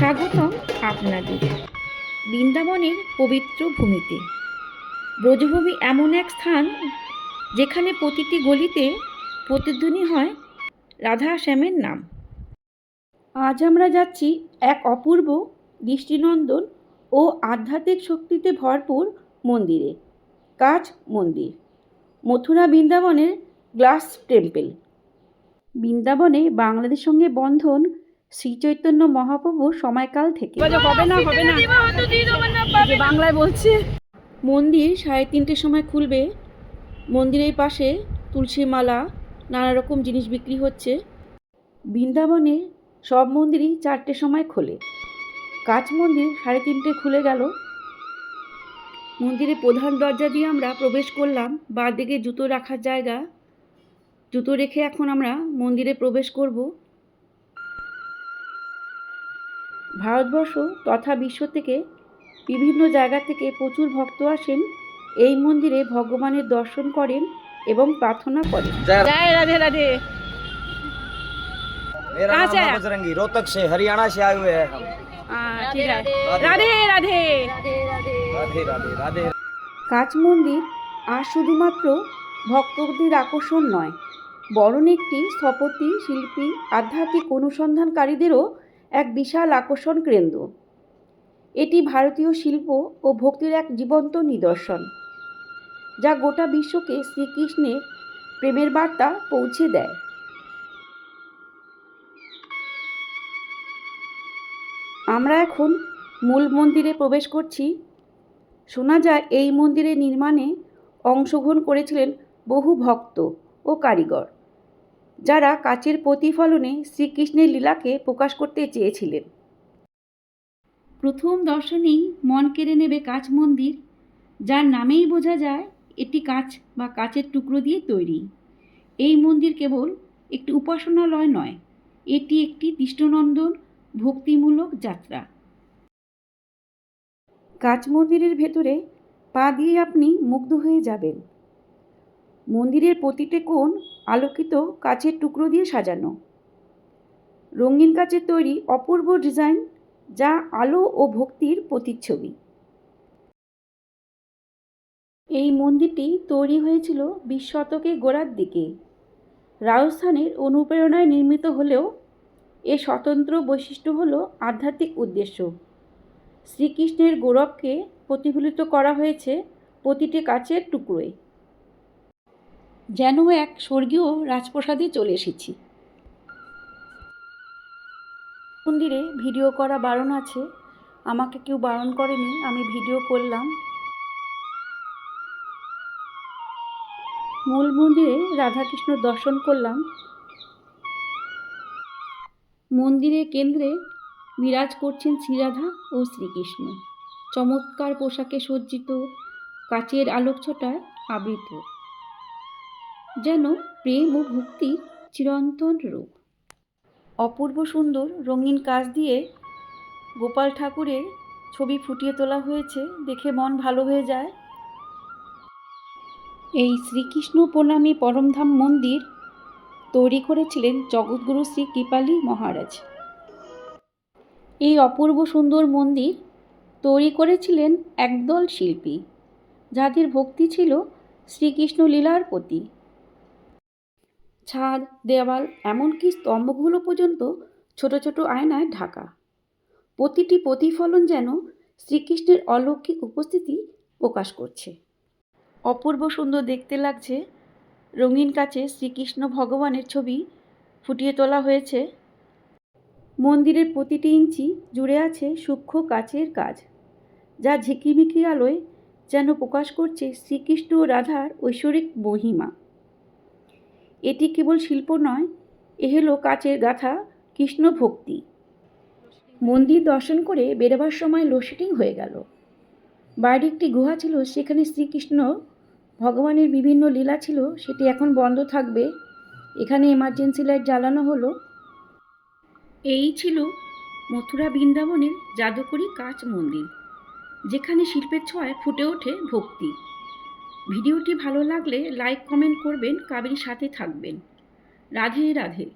স্বাগতম আপনাদের। বৃন্দাবনের পবিত্র ভূমিতে। ব্রজভূমি এমন এক স্থান যেখানে প্রতিটি গলিতে প্রতিধ্বনি হয় রাধা শ্যামের নাম। আজ আমরা যাচ্ছি এক অপূর্ব দৃষ্টিনন্দন ও আধ্যাত্মিক শক্তিতে ভরপুর মন্দিরে কাজ মন্দির, মথুরা বৃন্দাবনের গ্লাস টেম্পল। বৃন্দাবনে বাংলাদেশ সঙ্গে বন্ধন শ্রীচৈতন্য মহাপ্রভু সময়কাল থেকে। বাংলায় বলছে, মন্দির সাড়ে তিনটের সময় খুলবে। মন্দিরের পাশে তুলসী মালা, নানা রকম জিনিস বিক্রি হচ্ছে। বৃন্দাবনে সব মন্দিরই চারটের সময় খোলে। কাচ মন্দির সাড়ে তিনটে খুলে গেল। মন্দিরের প্রধান দরজা দিয়ে আমরা প্রবেশ করলাম। দিকে জুতো রাখার জায়গা। জুতো রেখে এখন আমরা মন্দিরে প্রবেশ করব। ভারতবর্ষ তথা বিশ্ব থেকে বিভিন্ন জায়গা থেকে প্রচুর ভক্ত আসেন এই মন্দিরে ভগবানের দর্শন করেন এবং প্রার্থনা করেন জয় রাধে রাধে मेरा कहाँ नाम से है आया? बजरंगी रोहतक से हरियाणा से आए हुए हैं हम হ্যাঁ ঠিক আছে রাধে রাধে राधे राधे राधे কাচ মন্দির আর শুধুমাত্র ভক্তদের আকর্ষণ নয় বরং একটি স্থপতি শিল্পী আধ্যাত্মিক অনুসন্ধানকারীদেরও এক বিশাল আকর্ষণ কেন্দ্র। এটি ভারতীয় শিল্প ও ভক্তির এক জীবন্ত নিদর্শন, যা গোটা বিশ্বকে শ্রীকৃষ্ণের প্রেমের বার্তা পৌঁছে দেয়। আমরা এখন মূল মন্দিরে প্রবেশ করছি। শোনা যায় এই মন্দিরের নির্মাণে অংশগ্রহণ করেছিলেন বহু ভক্ত ও কারিগর। যারা কাচের প্রতিফলনে শ্রীকৃষ্ণের লীলাকে প্রকাশ করতে চেয়েছিলেন। প্রথম দর্শনেই মন কেড়ে নেবে কাচ মন্দির যার নামেই বোঝা যায় এটি কাচ বা কাচের টুকরো দিয়ে তৈরি। এই মন্দির কেবল একটি উপাসনালয় নয় এটি একটি দৃষ্টনন্দন ভক্তিমূলক যাত্রা। কাচ মন্দিরের ভেতরে পা দিয়ে আপনি মুগ্ধ হয়ে যাবেন। মন্দিরের প্রতিটি কোণ আলোকিত কাচের টুকরো দিয়ে সাজানো। রঙিন কাচের তৈরি অপূর্ব ডিজাইন যা আলো ও ভক্তির প্রতিচ্ছবি। এই মন্দিরটি তৈরি হয়েছিল বিশ শতকের গোড়ার দিকে। রাজস্থানের অনুপ্রেরণায় নির্মিত হলেও এ স্বতন্ত্র বৈশিষ্ট্য হল আধ্যাত্মিক উদ্দেশ্য। শ্রীকৃষ্ণের গৌরবকে প্রতিফলিত করা হয়েছে প্রতিটি কাচের টুকরোয়। যেন এক স্বর্গীয় রাজপ্রাসাদে চলে এসেছি। মন্দিরে ভিডিও করা বারণ আছে। আমাকে কেউ বারণ করেনি, আমি ভিডিও করলাম। মূল মন্দিরে রাধাকৃষ্ণ দর্শন করলাম। মন্দিরের কেন্দ্রে বিরাজ করছেন শ্রীরাধা ও শ্রীকৃষ্ণ। চমৎকার পোশাকে সজ্জিত, কাচের আলোকছটায় আবৃত। যেন প্রেম ও ভক্তির চিরন্তন রূপ। অপূর্ব সুন্দর রঙিন কাজ দিয়ে গোপাল ঠাকুরের ছবি ফুটিয়ে তোলা হয়েছে দেখে মন ভালো হয়ে যায়। এই শ্রীকৃষ্ণ প্রণামী পরমধাম মন্দির তৈরি করেছিলেন জগৎগুরু শ্রী কৃপালী মহারাজ। এই অপূর্ব সুন্দর মন্দির তৈরি করেছিলেন একদল শিল্পী যাদের ভক্তি ছিল শ্রীকৃষ্ণ লীলার প্রতি। ছাদ, দেওয়াল, এমনকি স্তম্ভগুলো পর্যন্ত ছোট ছোট আয়নায় ঢাকা। প্রতিটি প্রতিফলন যেন শ্রীকৃষ্ণের অলৌকিক উপস্থিতি প্রকাশ করছে। অপূর্ব সুন্দর দেখতে লাগছে। রঙিন কাছে শ্রীকৃষ্ণ ভগবানের ছবি ফুটিয়ে তোলা হয়েছে। মন্দিরের প্রতিটি ইঞ্চি জুড়ে আছে সূক্ষ্ম কাচের কাজ, যা ঝিকিমিকি আলোয় যেন প্রকাশ করছে শ্রীকৃষ্ণ ও রাধার ঐশ্বরিক মহিমা। এটি কেবল শিল্প নয়, এ হলো কাচের গাথা, কৃষ্ণ ভক্তি। মন্দির দর্শন করে বেরোবার সময় লোডশেডিং হয়ে গেল। বাইরে একটি গুহা ছিল, সেখানে শ্রীকৃষ্ণ ভগবানের বিভিন্ন লীলা ছিল, সেটি এখন বন্ধ থাকবে। এখানে এমার্জেন্সি লাইট জ্বালানো হলো। এই ছিল মথুরা বৃন্দাবনের জাদুকরী কাচ মন্দির, যেখানে শিল্পের ছয় ফুটে ওঠে ভক্তি। ভিডিওটি ভালো লাগলে লাইক কমেন্ট করবেন। কাবির সাথে থাকবেন। রাধে রাধে।